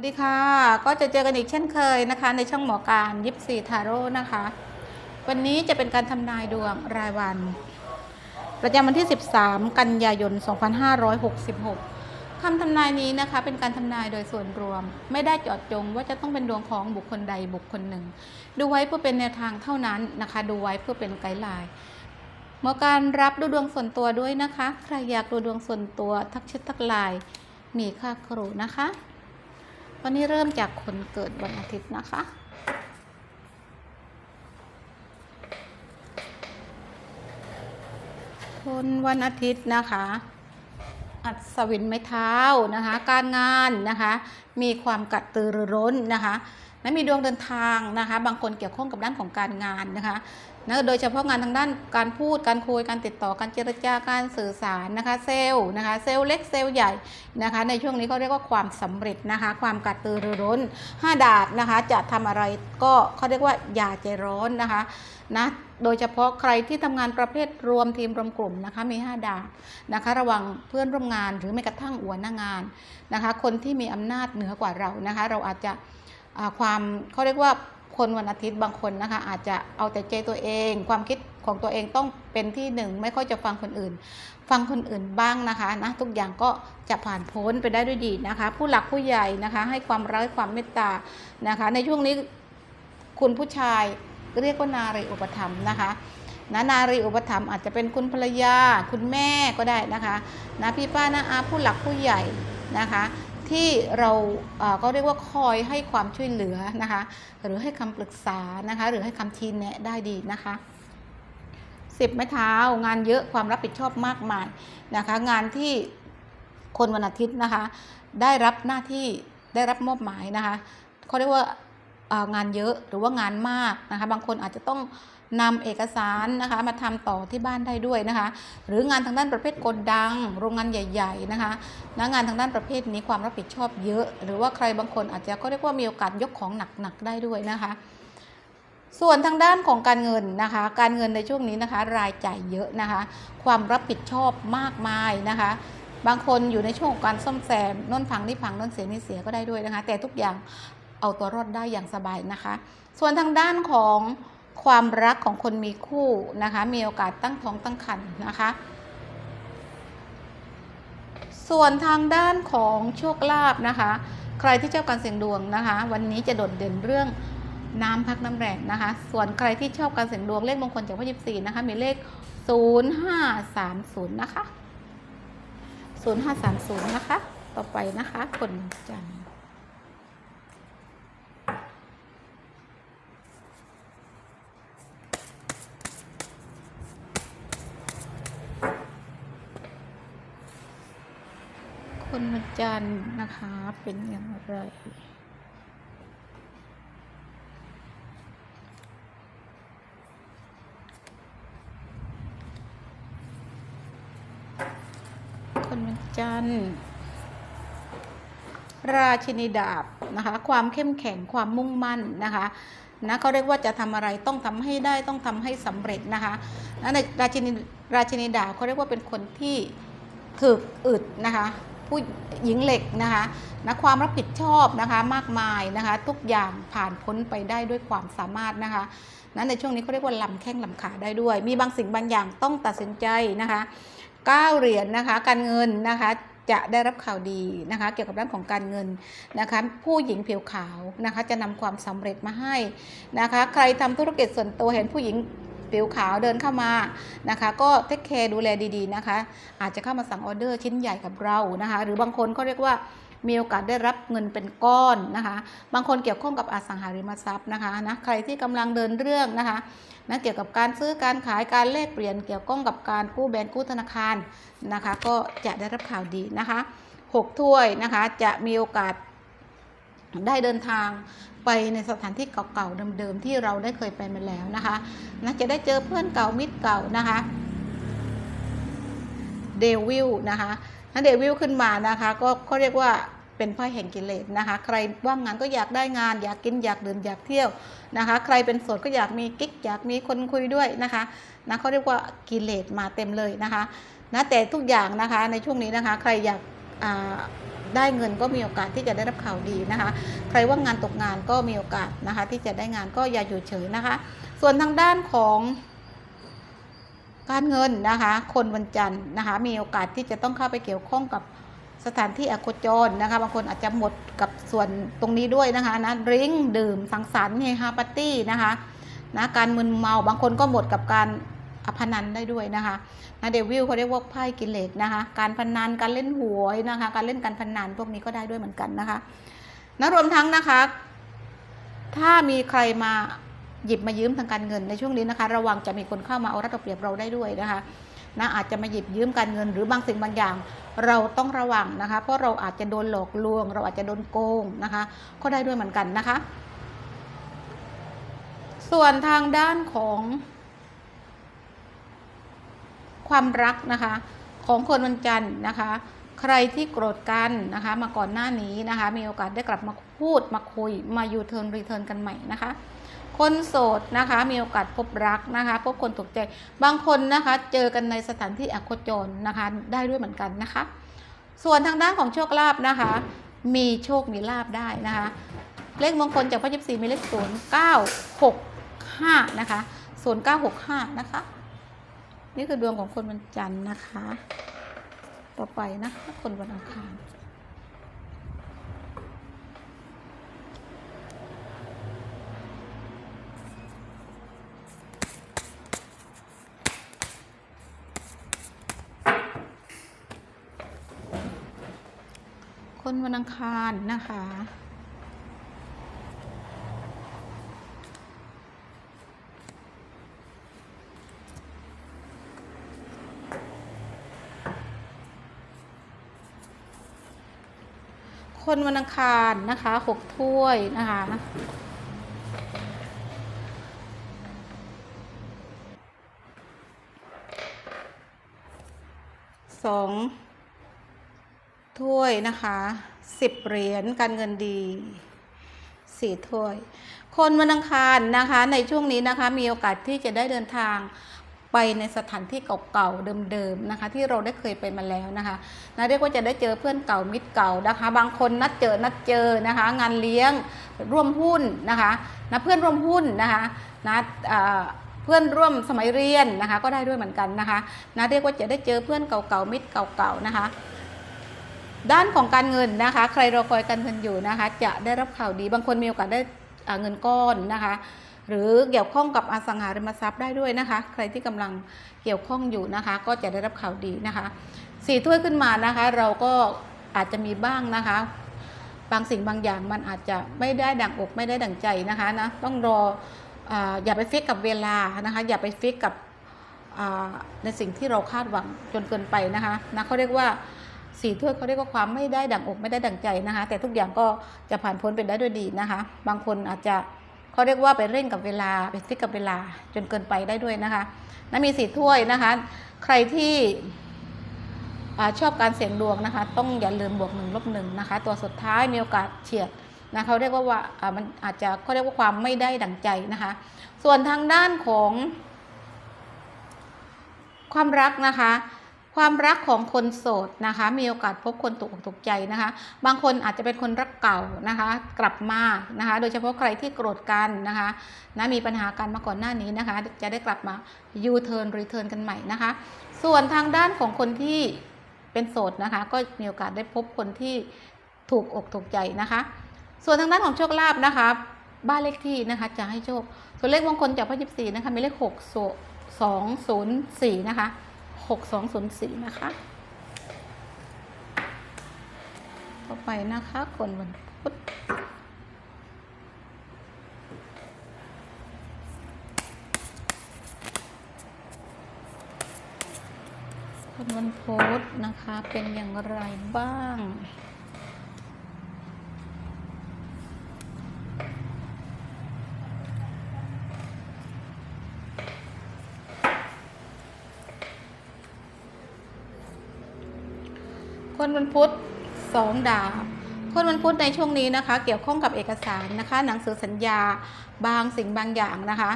วัสดีค่ะ ก็จะเจอกันอีกเช่นเคยนะคะ ในช่องหมอการยิปซีทาโร่นะคะ วันนี้จะเป็นการทำนายดวงรายวัน ประจำวันที่ 13 กันยายน 2566คำทำนายนี้นะคะ เป็นการทำนายโดยส่วนรวม ไม่ได้จาะจงว่าจะต้องเป็นดวงของบุคคลใดบุคคลหนึ่ง ดูไว้เพื่อเป็นแนวทางเท่านั้นนะคะ ดูไว้เพื่อเป็นไกด์ไลน์หมอการรับดูดวงส่วนตัวด้วยนะคะ ใครอยากดูดวงส่วนตัวทักแชททักไลน์มีค่าครูนะคะ วันนี้เริ่มจากคนเกิดวันอาทิตย์นะคะ คนวันอาทิตย์นะคะ อัศวินไม้เท้านะคะ การงานนะคะ มีความกระตือรือร้นนะคะและมีดวงเดินทางนะคะ บางคนเกี่ยวข้องกับด้านของการงานนะคะ นะโดยเฉพาะงานทางด้านการพูดการคุยการติดต่อการเจรจาการสื่อสารนะคะเซลล์นะคะเซลล์เล็กเซลล์ใหญ่นะคะในช่วงนี้เขาเรียกว่าความสำเร็จนะคะความกระตือรือร้นห้าดาบนะคะจะทำอะไรก็เขาเรียกว่าอย่าใจร้อนนะคะนะโดยเฉพาะใครที่ทำงานประเภทรวมทีมรวมกลุ่มนะคะมี 5 ดาบนะคะระวังเพื่อนร่วมงานหรือแม้กระทั่งหัวหน้างานนะคะคนที่มีอำนาจเหนือกว่าเรานะคะเราอาจจะความเขาเรียกว่า คนวันอาทิตย์บางคนนะคะ อาจจะเอาแต่ใจตัวเอง ความคิดของตัวเองต้องเป็นที่หนึ่งไม่ค่อยจะฟังคนอื่น ฟังคนอื่นบ้างนะคะนะทุกอย่างก็จะผ่านพ้นไปได้ด้วยดีนะคะ ผู้หลักผู้ใหญ่นะคะให้ความรักความเมตตานะคะ ในช่วงนี้คุณผู้ชายเรียกว่านารีอุปถัมภ์นะคะนะนารีอุปถัมภ์อาจจะเป็นคุณภรรยา คุณแม่ก็ได้นะคะนะพี่ป้านะอาผู้หลักผู้ใหญ่นะคะ ที่เราก็เรียกว่าคอยให้ความช่วยเหลือนะคะหรือให้คำปรึกษานะคะหรือให้คำชี้แนะได้ดีนะคะสิบไม้เท้างานเยอะความรับผิดชอบมากมายนะคะงานที่คนวันอาทิตย์นะคะได้รับหน้าที่ได้รับมอบหมายนะคะเขาเรียกว่างานเยอะหรือว่างานมากนะคะบางคนอาจจะต้อง นำเอกสารนะคะมาทำต่อที่บ้านได้ด้วยนะคะ หรืองานทางด้านประเภทกลดัง โรงงานใหญ่ๆนะคะนะงานทางด้านประเภทนี้ความรับผิดชอบเยอะ หรือว่าใครบางคนอาจจะก็เรียกว่ามีโอกาสยกของหนักๆได้ด้วยนะคะส่วนทางด้านของการเงินนะคะ การเงินในช่วงนี้นะคะ รายจ่ายเยอะนะคะ ความรับผิดชอบมากมายนะคะ บางคนอยู่ในช่วงของการซ่อมแซมน่นพังนี่พังน่นเสียนี่เสียก็ได้ด้วยนะคะ แต่ทุกอย่างเอาตัวรอดได้อย่างสบายนะคะ ส่วนทางด้านของ ความรักของคนมีคู่นะคะ มีโอกาสตั้งท้องตั้งครรภ์นะคะ ส่วนทางด้านของโชคลาภนะคะ ใครที่ชอบการเสี่ยงดวงนะคะ วันนี้จะโดดเด่นเรื่องน้ำพักน้ำแรงนะคะ ส่วนใครที่ชอบการเสี่ยงดวงเลขมงคลจากพระยิบสี่นะคะ มีเลข 0530 นะคะ 0530 นะคะ ต่อไปนะคะคนจันทร์ คนวันจันทร์นะคะ เป็นอย่างไรคนวันจันทร์ราชินีดาบนะคะ ความเข้มแข็งความมุ่งมั่นนะคะนะเขาเรียกว่าจะทำอะไรต้องทำให้ได้ต้องทำให้สำเร็จนะคะนะในราชินีราชินีดาบเขาเรียกว่าเป็นคนที่ถึกอึดนะคะ ผู้หญิงเหล็กนะคะนะความรับผิดชอบนะคะมากมายนะคะ ทุกอย่างผ่านพ้นไปได้ด้วยความสามารถนะคะนะในช่วงนี้เขาเรียกว่าลำแข้งลำขาได้ด้วย มีบางสิ่งบางอย่างต้องตัดสินใจนะคะก้าวเหรียญนะคะการเงินนะคะจะได้รับข่าวดีนะคะเกี่ยวกับด้านของการเงินนะคะผู้หญิงผิวขาวนะคะจะนำความสำเร็จมาให้นะคะใครทำธุรกิจส่วนตัวเห็นผู้หญิง ผิวขาวเดินเข้ามานะคะ ก็เทคแคร์ดูแลดีๆนะคะ อาจจะเข้ามาสั่งออเดอร์ชิ้นใหญ่กับเรานะคะ หรือบางคนก็เรียกว่ามีโอกาสได้รับเงินเป็นก้อนนะคะ บางคนเกี่ยวข้องกับอสังหาริมทรัพย์นะคะนะใครที่กำลังเดินเรื่องนะคะนะเกี่ยวกับการซื้อการขายการแลกเปลี่ยนเกี่ยวข้องกับการกู้แบงก์กู้ธนาคารนะคะ ก็จะได้รับข่าวดีนะคะหกถ้วยนะคะจะมีโอกาส ได้เดินทางไปในสถานที่เก่าๆเดิมๆที่เราได้เคยไปมาแล้วนะคะนะจะได้เจอเพื่อนเก่ามิตรเก่านะคะเดวิลนะคะถ้าเดวิลขึ้นมานะคะก็เขาเรียกว่าเป็นไพ่แห่งกิเลสนะคะ ใครว่างงานก็อยากได้งาน อยากกินอยากดื่มอยากเที่ยวนะคะ ใครเป็นโสดก็อยากมีกิ๊กอยากมีคนคุยด้วยนะคะนะเขาเรียกว่ากิเลสมาเต็มเลยนะคะนะแต่ทุกอย่างนะคะในช่วงนี้นะคะ ใครอยาก ได้เงินก็มีโอกาสที่จะได้รับข่าวดีนะคะ ใครว่างงานตกงานก็มีโอกาสนะคะ ที่จะได้งานก็อย่าอยู่เฉยนะคะ ส่วนทางด้านของการเงินนะคะ คนวันจันทร์นะคะ มีโอกาสที่จะต้องเข้าไปเกี่ยวข้องกับสถานที่อโคจรนะคะบางคนอาจจะหมดกับส่วนตรงนี้ด้วยนะคะนะริ้งดื่มสังสรรค์เฮฮาปาร์ตี้นะคะนะการมึนเมาบางคนก็หมดกับการอพนันได้ด้วยนะคะ นะเดวิลเขาเรียกว่าไพ่กิเลสนะคะ การพนันการเล่นหวยนะคะ การเล่นการพนันพวกนี้ก็ได้ด้วยเหมือนกันนะคะนะรวมทั้งนะคะ ถ้ามีใครมาหยิบมายืมทางการเงินในช่วงนี้นะคะ ระวังจะมีคนเข้ามาเอารัดเอาเปรียบเราได้ด้วยนะคะนะอาจจะมาหยิบยืมการเงินหรือบางสิ่งบางอย่าง เราต้องระวังนะคะ เพราะเราอาจจะโดนหลอกลวง เราอาจจะโดนโกงนะคะ ก็ได้ด้วยเหมือนกันนะคะ ส่วนทางด้านของ ความรักนะคะของคนวันจันทร์นะคะ ใครที่โกรธกันนะคะ มาก่อนหน้านี้นะคะ มีโอกาสได้กลับมาพูดมาคุยมายูเทิร์นรีเทิร์นกันใหม่นะคะคนโสดนะคะมีโอกาสพบรักนะคะ พบคนถูกใจบางคนนะคะ เจอกันในสถานที่อโคจรนะคะ ได้ด้วยเหมือนกันนะคะ ส่วนทางด้านของโชคลาภนะคะ มีโชคมีลาภได้นะคะ เลขมงคลจากพระยิบสีมีเลขศูนย์เก้าหกห้านะคะศูนย์เก้าหกห้านะคะ นี่คือดวงของคนวันจันทร์นะคะ ต่อไปนะคะคนวันอังคารคนวันอังคารนะคะ คนวันอังคารนะคะหกถ้วยนะคะสองถ้วยนะคะสิบเหรียญการเงินดีสี่ถ้วย คนวันอังคารนะคะ ในช่วงนี้นะคะ มีโอกาสที่จะได้เดินทาง ไปในสถานที่เก่าๆเดิมๆนะคะ ที่เราได้เคยไปมาแล้วนะคะนะเรียกว่าจะได้เจอเพื่อนเก่ามิตรเก่านะคะ บางคนนัดเจอนัดเจอนะคะ งานเลี้ยงร่วมหุ้นนะคะนะเพื่อนร่วมหุ้นนะคะนะเพื่อนร่วมสมัยเรียนนะคะ ก็ได้ด้วยเหมือนกันนะคะนะเรียกว่าจะได้เจอเพื่อนเก่าๆมิตรเก่าๆนะคะ ด้านของการเงินนะคะ ใครรอคอยการเงินอยู่นะคะ จะได้รับข่าวดีบางคนมีโอกาสได้เงินก้อนนะคะ หรือเกี่ยวข้องกับอสังหาริมทรัพย์ได้ด้วยนะคะ ใครที่กำลังเกี่ยวข้องอยู่นะคะ ก็จะได้รับข่าวดีนะคะสี่ถ้วยขึ้นมานะคะ เราก็อาจจะมีบ้างนะคะ บางสิ่งบางอย่างมันอาจจะไม่ได้ดังอกไม่ได้ดังใจนะคะนะต้องรอออย่าไปฟิกกับเวลานะคะ อย่าไปฟิกกับในสิ่งที่เราคาดหวังจนเกินไปนะคะนะเขาเรียกว่าสี่ถ้วยเขาเรียกว่าความไม่ได้ดังอกไม่ได้ดังใจนะคะ แต่ทุกอย่างก็จะผ่านพ้นไปได้ด้วยดีนะคะ บางคนอาจจะ เขาเรียกว่าไปเร่งกับเวลาไปฟิกกับเวลาจนเกินไปได้ด้วยนะคะนะมีสี่ถ้วยนะคะ ใครที่อชอบการเสี่ยงดวงนะคะ ต้องอย่าลืมบวกหนึ่งลบหนึ่งนะคะ ตัวสุดท้ายมีโอกาสเฉียดนะเขาเรียกว่าว่าอ่ามันอาจจะเขาเรียกว่าความไม่ได้ดั่งใจนะคะ ส่วนทางด้านของความรักนะคะ ความรักของคนโสดนะคะ มีโอกาสพบคนถูกอกถูกใจนะคะ บางคนอาจจะเป็นคนรักเก่านะคะ กลับมานะคะ โดยเฉพาะใครที่โกรธกันนะคะนะมีปัญหากันมาก่อนหน้านี้นะคะ จะได้กลับมายูเทิร์นรีเทิร์นกันใหม่นะคะ ส่วนทางด้านของคนที่เป็นโสดนะคะ ก็มีโอกาสได้พบคนที่ถูกอกถูกใจนะคะ ส่วนทางด้านของโชคลาภนะคะ บ้านเลขที่นะคะจะให้โชคส่วนเลขมงคลจากพระยิบสีนะคะมีเลขหกสองศูนย์สี่นะคะ หกสองศูนสี่นะคะ ต่อไปนะคะคนวันพุธคนวันพุธนะคะเป็นอย่างไรบ้าง นวันพุธสองดาบคนวันพุธในช่วงนี้นะคะ เกี่ยวข้องกับเอกสารนะคะ หนังสือสัญญาบางสิ่งบางอย่างนะคะ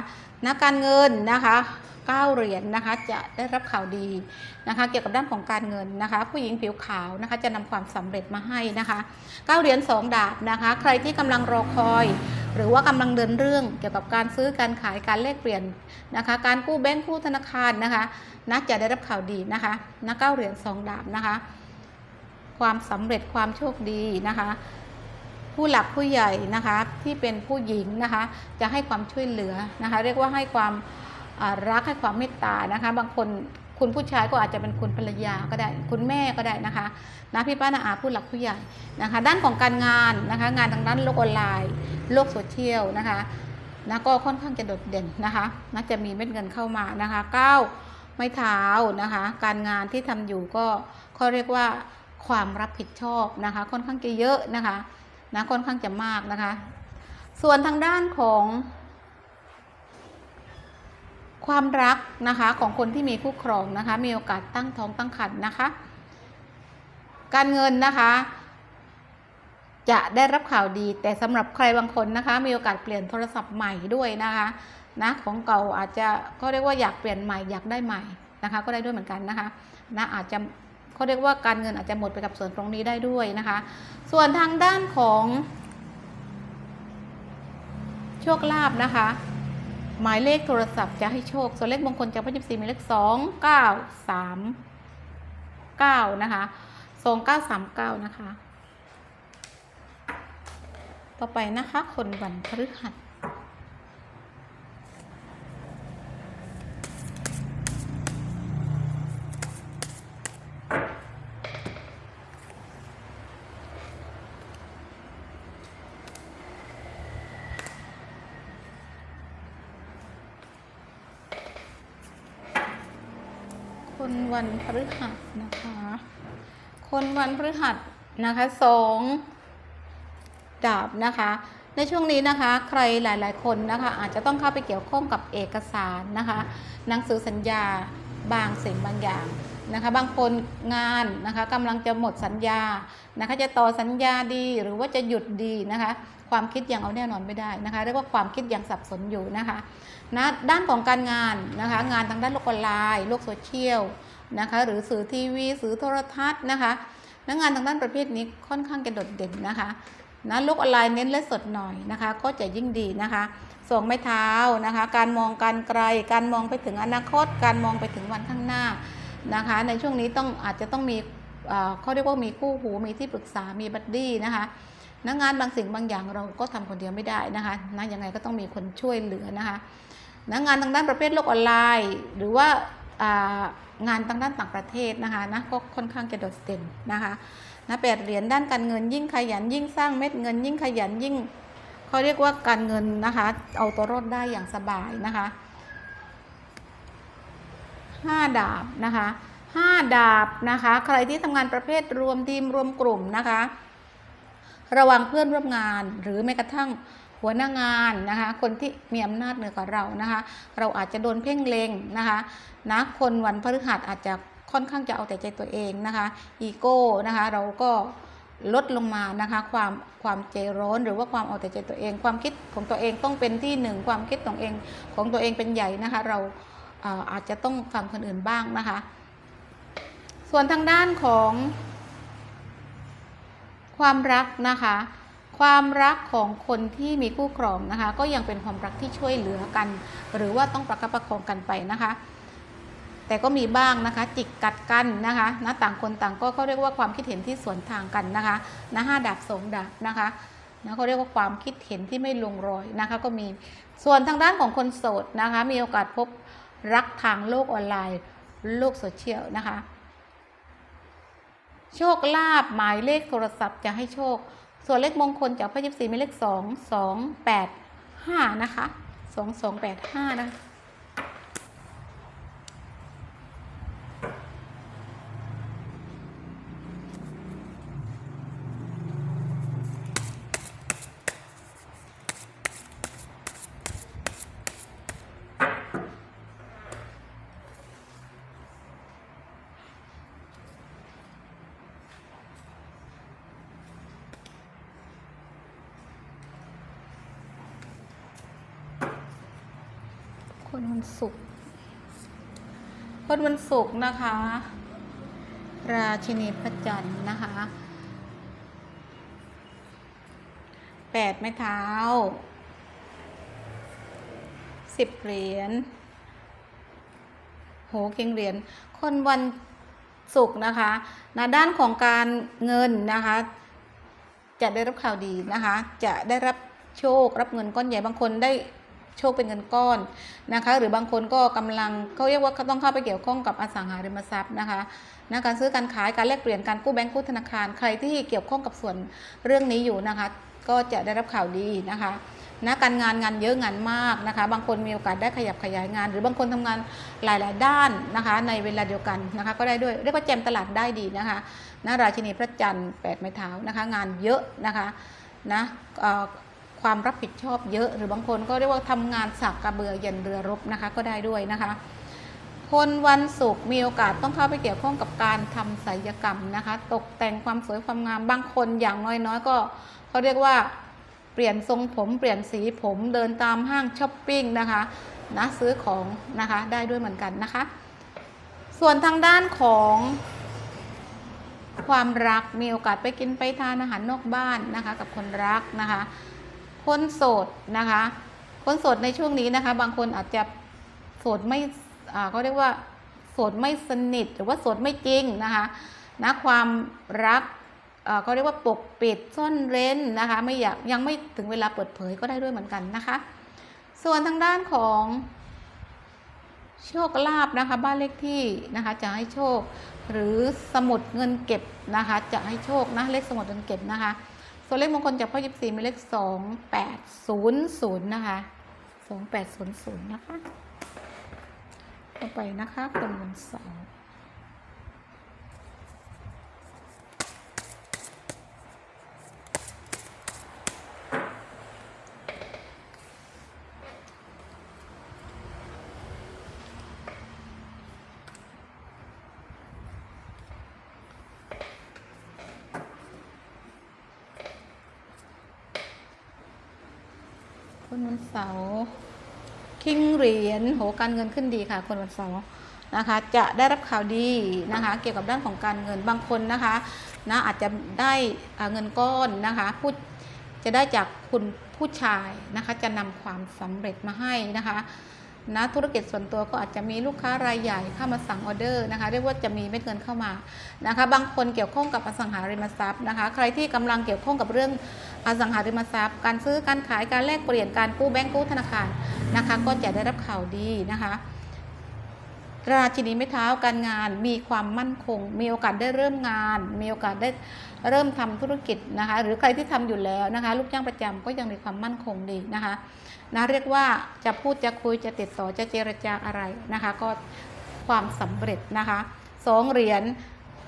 นักการเงินนะคะเก้าเหรียญนะคะจะได้รับข่าวดีนะคะ เกี่ยวกับด้านของการเงินนะคะ ผู้หญิงผิวขาวนะคะจะนำความสำเร็จมาให้นะคะเก้าเหรียญสองดาบนะคะ ใครที่กำลังรอคอย หรือว่ากำลังเดินเรื่องเกี่ยวกับการซื้อการขายการแลกเปลี่ยนนะคะ การกู้แบงก์กู้ธนาคารนะคะนักจะได้รับข่าวดีนะคะนักเก้าเหรียญสองดาบนะคะ ความสำเร็จความโชคดีนะคะ ผู้หลักผู้ใหญ่นะคะที่เป็นผู้หญิงนะคะ จะให้ความช่วยเหลือนะคะ เรียกว่าให้ความรักให้ความเมตตานะคะ บางคนคุณผู้ชายก็อาจจะเป็นคุณภรรยาก็ได้ คุณแม่ก็ได้นะคะนะพี่ป้านาอาผู้หลักผู้ใหญ่นะคะ ด้านของการงานนะคะ งานทางด้านโลกออนไลน์ โลกโซเชียลนะคะนะก็ค่อนข้างจะโดดเด่นนะคะน่าจะมีเม็ดเงินเข้ามานะคะก้าวไม่เท้านะคะ การงานที่ทำอยู่ก็เขาเรียกว่า ความรับผิดชอบนะคะ ค่อนข้างจะเยอะนะคะนะค่อนข้างจะมากนะคะ ส่วนทางด้านของ ความรักนะคะของคนที่มีคู่ครองนะคะ มีโอกาสตั้งท้องตั้งครรภ์นะคะ การเงินนะคะ จะได้รับข่าวดี แต่สำหรับใครบางคนนะคะ มีโอกาสเปลี่ยนโทรศัพท์ใหม่ด้วยนะคะนะของเก่าอาจจะก็เรียกว่าอยากเปลี่ยนใหม่อยากได้ใหม่นะคะ ก็ได้ด้วยเหมือนกันนะคะนะอาจจะ เขาเรียกว่าการเงินอาจจะหมดไปกับส่วนตรงนี้ได้ด้วยนะคะ ส่วนทางด้านของ โชคลาภนะคะ หมายเลขโทรศัพท์จะให้โชค ส่วนเลขมงคลจากพระยิบสีมีเลขสองเก้าสามเก้านะคะสองเก้าสามเก้านะคะ ต่อไปนะคะ คนวันพฤหัส คนวันพฤหัสนะคะ คนวันพฤหัสนะคะสองดาบนะคะ ในช่วงนี้นะคะ ใครหลายๆ คนนะคะ อาจจะต้องเข้าไปเกี่ยวข้องกับเอกสารนะคะ หนังสือสัญญาบางสิ่งบางอย่าง นะคะบางคนงานนะคะกำลังจะหมดสัญญานะคะจะต่อสัญญาดีหรือว่าจะหยุดดีนะคะความคิดยังเอาแน่นอนไม่ได้นะคะเรียกว่าความคิดยังสับสนอยู่นะคะนะด้านของการงานนะคะงานทางด้านโลกออนไลน์โลกโซเชียลนะคะหรือสื่อทีวีสื่อโทรทัศน์นะคะนักงานทางด้านประเภทนี้ค่อนข้างจะโดดเด่นนะคะนะโลกออนไลน์เน้นและสดหน่อยนะคะ ก็จะยิ่งดีนะคะส่งไม้เท้านะคะ การมองการไกล การมองไปถึงอนาคต การมองไปถึงวันข้างหน้า นะคะ ในช่วงนี้ต้องอาจจะต้องมีเขาเรียกว่ามีคู่หูมีที่ปรึกษามีบัดดี้นะคะนักงานบางสิ่งบางอย่างเราก็ทำคนเดียวไม่ได้นะคะนะยังไงก็ต้องมีคนช่วยเหลือนะคะนักงานทางด้านประเภทโลกออนไลน์ หรือว่าอ่างานทางด้านต่างประเทศนะคะนะก็ค่อนข้างจะโดดเด่นนะคะนะแปดเหรียญด้านการเงินยิ่งขยันยิ่งสร้างเม็ดเงิน ยิ่งขยันยิ่งเขาเรียกว่าการเงินนะคะ เอาตัวรอดได้อย่างสบายนะคะ ห้าดาบนะคะห้าดาบนะคะ ใครที่ทำงานประเภทรวมทีมรวมกลุ่มนะคะ ระวังเพื่อนร่วมงานหรือแม้กระทั่งหัวหน้างานนะคะ คนที่มีอำนาจเหนือกว่าเรานะคะ เราอาจจะโดนเพ่งเลงนะคะนะคนวันพฤหัสอาจจะค่อนข้างจะเอาแต่ใจตัวเองนะคะ อีโก้นะคะ เราก็ลดลงมานะคะ ความความใจร้อนหรือว่าความเอาแต่ใจตัวเอง ความคิดของตัวเองต้องเป็นที่หนึ่งความคิดของเองของตัวเองเป็นใหญ่นะคะ เรา อาจจะต้องฟังคนอื่นบ้างนะคะ ส่วนทางด้านของ ความรักนะคะ ความรักของคนที่มีคู่ครองนะคะ ก็ยังเป็นความรักที่ช่วยเหลือกัน หรือว่าต้องประคับประคองกันไปนะคะ แต่ก็มีบ้างนะคะจิกกัดกันนะคะนะต่างคนต่างก็เขาเรียกว่าความคิดเห็นที่สวนทางกันนะคะนะห้าดาบสองดาบนะคะนะเขาเรียกว่าความคิดเห็นที่ไม่ลงรอยนะคะ ก็มีส่วนทางด้านของคนโสดนะคะ มีโอกาสพบ รักทางโลกออนไลน์ โลกโซเชียลนะคะ โชคลาภหมายเลขโทรศัพท์จะให้โชค ส่วนเลขมงคลจากพระยิบสีมีเลขสองสองแปดห้านะคะสองสองแปดห้านะคะ คนวันศุกร์นะคะ ราชินีพระจันทร์นะคะแปดไม้เท้าสิบเหรียญโหเก่งเหรียญคนวันศุกร์นะคะในะด้านของการเงินนะคะ จะได้รับข่าวดีนะคะ จะได้รับโชครับเงินก้อนใหญ่บางคนได้ โชคเป็นเงินก้อนนะคะ หรือบางคนก็กำลังเขาเรียกว่าเขาต้องเข้าไปเกี่ยวข้องกับอสังหาริมทรัพย์นะคะนะการซื้อการขายการแลกเปลี่ยนการกู้แบงก์กู้ธนาคาร ใครที่เกี่ยวข้องกับส่วนเรื่องนี้อยู่นะคะ ก็จะได้รับข่าวดีนะคะนะการงานงานเยอะงานมากนะคะ บางคนมีโอกาสได้ขยับขยายงาน หรือบางคนทำงานหลาย ๆ ด้านนะคะ ในเวลาเดียวกันนะคะ ก็ได้ด้วยเรียกว่าแจมตลาดได้ดีนะคะนะราชินีพระจันทร์แปดไม้เท้านะคะ งานเยอะนะคะนะเอ่อ ความรับผิดชอบเยอะ หรือบางคนก็เรียกว่าทำงานสักกระเบือยันเรือรบนะคะก็ได้ด้วยนะคะ คนวันศุกร์มีโอกาสต้องเข้าไปเกี่ยวข้องกับการทำศัลยกรรมนะคะ ตกแต่งความสวยความงามบางคนอย่างน้อยๆก็เขาเรียกว่าเปลี่ยนทรงผมเปลี่ยนสีผมเดินตามห้างช้อปปิ้งนะคะนะซื้อของนะคะได้ด้วยเหมือนกันนะคะ ส่วนทางด้านของความรักมีโอกาสไปกินไปทานอาหารนอกบ้านนะคะ กับคนรักนะคะ คนโสดนะคะ คนโสดในช่วงนี้นะคะ บางคนอาจจะโสดไม่เขาเรียกว่าโสดไม่สนิทหรือว่าโสดไม่จริงนะคะนะความรักเขาเรียกว่าปกปิดซ่อนเร้นนะคะไม่อยากยังไม่ถึงเวลาเปิดเผยก็ได้ด้วยเหมือนกันนะคะ ส่วนทางด้านของโชคลาภนะคะ บ้านเลขที่นะคะจะให้โชค หรือสมุดเงินเก็บนะคะ จะให้โชคนะเลขสมุดเงินเก็บนะคะ ตัวเลขมงคลจากพ่อยิบสี่มีเลขสองแปดศูนย์ศูนย์นะคะสองแปดศูนย์ศูนย์นะคะต่อไปนะคะคนวันเสาร์ เสาร์คิงเหรียญโหการเงินขึ้นดีค่ะ คนวันเสาร์นะคะจะได้รับข่าวดีนะคะเกี่ยวกับด้านของการเงินบางคนนะคะนะอาจจะได้เงินก้อนนะคะผู้จะได้จากคุณผู้ชายนะคะจะนำความสำเร็จมาให้นะคะ นะธุรกิจส่วนตัวก็อาจจะมีลูกค้ารายใหญ่เข้ามาสั่งออเดอร์นะคะเรียกว่าจะมีเม็ดเงินเข้ามานะคะบางคนเกี่ยวข้องกับอสังหาริมทรัพย์นะคะ ใครที่กำลังเกี่ยวข้องกับเรื่องอสังหาริมทรัพย์ การซื้อการขายการแลกเปลี่ยนการกู้แบงก์กู้ธนาคารนะคะ ก็จะได้รับข่าวดีนะคะ ราชินีไม้เท้าการงาน มีความมั่นคง มีโอกาสได้เริ่มงาน มีโอกาสได้เริ่มทำธุรกิจนะคะ หรือใครที่ทำอยู่แล้วนะคะ ลูกจ้างประจำก็ยังมีความมั่นคงดีนะคะนะเรียกว่าจะพูดจะคุยจะติดต่อจะเจรจาอะไรนะคะ ก็ความสำเร็จนะคะสองเหรียญ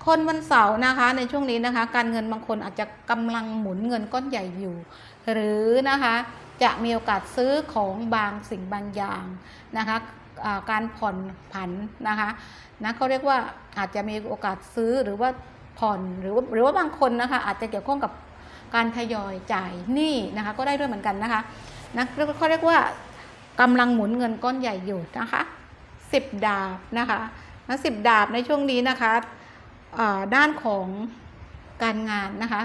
คนวันเสาร์นะคะในช่วงนี้นะคะ การเงินบางคนอาจจะกำลังหมุนเงินก้อนใหญ่อยู่ หรือนะคะจะมีโอกาสซื้อของบางสิ่งบางอย่างนะคะ การผ่อนผันนะคะนะเขาเรียกว่าอาจจะมีโอกาสซื้อหรือว่าผ่อนหรือว่าหรือว่าบางคนนะคะอาจจะเกี่ยวข้องกับการทยอยจ่ายหนี้นะคะก็ได้ด้วยเหมือนกันนะคะนะเขาเรียกว่ากำลังหมุนเงินก้อนใหญ่อยู่นะคะสิบดาบนะคะนะสิบดาบในช่วงนี้นะคะด้านของการงานนะคะ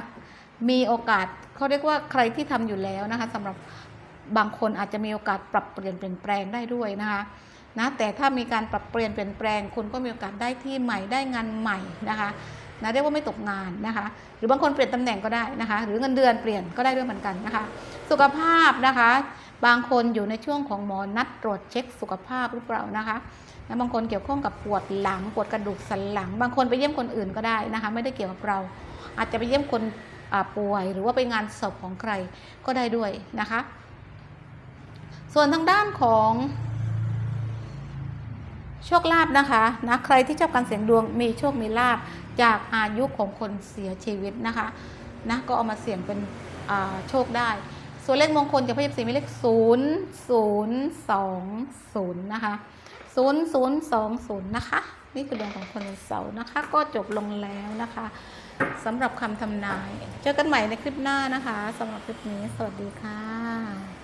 มีโอกาสเขาเรียกว่าใครที่ทำอยู่แล้วนะคะสำหรับบางคนอาจจะมีโอกาสปรับเปลี่ยนเปลี่ยนแปลงได้ด้วยนะคะ นะแต่ถ้ามีการปรับเปลี่ยนเปลี่ยนแปลงคุณก็มีโอกาสได้ที่ใหม่ได้งานใหม่นะคะนะเรียกว่าไม่ตกงานนะคะ หรือบางคนเปลี่ยนตำแหน่งก็ได้นะคะ หรือเงินเดือนเปลี่ยนก็ได้ด้วยเหมือนกันนะคะ สุขภาพนะคะ บางคนอยู่ในช่วงของหมอนัดตรวจเช็คสุขภาพหรือเปล่านะคะนะบางคนเกี่ยวข้องกับปวดหลังปวดกระดูกสันหลัง บางคนไปเยี่ยมคนอื่นก็ได้นะคะ ไม่ได้เกี่ยวกับเรา อาจจะไปเยี่ยมคนป่วย หรือว่าไปงานศพของใครก็ได้ด้วยนะคะ ส่วนทางด้านของ ชคลาภนะคะนะใครที่ชอบการเสี่ยงดวงมีโชคมีลาภจากอายุของคนเสียชีวิตนะคะนะก็เอามาเสี่ยงเป็นโชคได้ ส่วนเลขมงคลจากพยิบสีมีเลขศูนย์ศูนย์สองศูนย์นะคะศูนย์ศูนย์สองศูนย์นะคะนี่คือดวงของคนเสาร์นะคะ ก็จบลงแล้วนะคะสำหรับคำทำนาย เจอกันใหม่ในคลิปหน้านะคะสำหรับคลิปนี้สวัสดีค่ะ